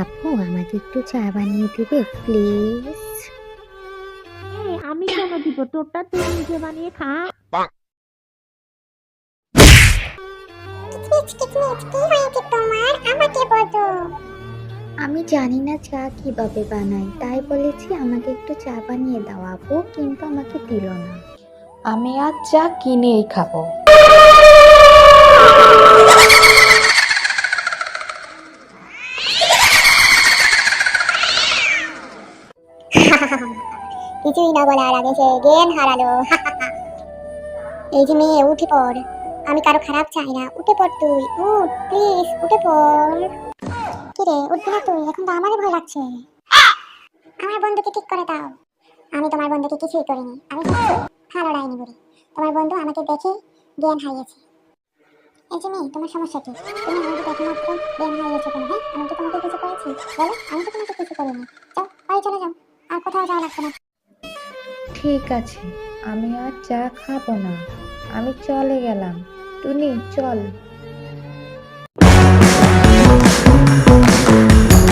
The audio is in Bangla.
আপু আমাকে একটু চা বানিয়ে দিবে প্লিজ? এই, আমি কেন দিব তোরটা তুই নিজে বানিয়ে খা। আমি জানি না চা কীভাবে বানাই তাই বলেছি আমাকে একটু চা বানিয়ে দাও আপু কিন্তু আমাকে দিল না। আমি আজ চা কিনেই খাব। কিছুই না বলার আগে সে জ্ঞান হারালো। এই যে মেয়ে, উঠে পড়। আমি কারও খারাপ চাই না। উঠে পড় তুই। উঠ প্লিজ উঠে পড়। কিরে উঠবি না তুই? এখন তো আমারই ভয় লাগছে। আমার বন্ধুকে ঠিক করে দাও। আমি তোমার বন্ধুকে কিছুই করিনি। আমি ভালো ডাইনি বুড়ি তোমার বন্ধু আমাকে দেখে জ্ঞান হারিয়েছে। এই যে মেয়ে, তোমার সমস্যা কি? তুমি আমাকে দেখে মাত্র জ্ঞান হারিয়েছো কেন হ্যাঁ? আমি তো তোমাকে কিছু করেছি? বলো, আমি তো তোমাকে কিছু করিনি। যাও, বাড়ি চলে যাও। আর কোথাও যাওয়া লাগবে না। ঠিক আছে, আমি আর চা খাব না। আমি চলে গেলাম। টুনি, চল।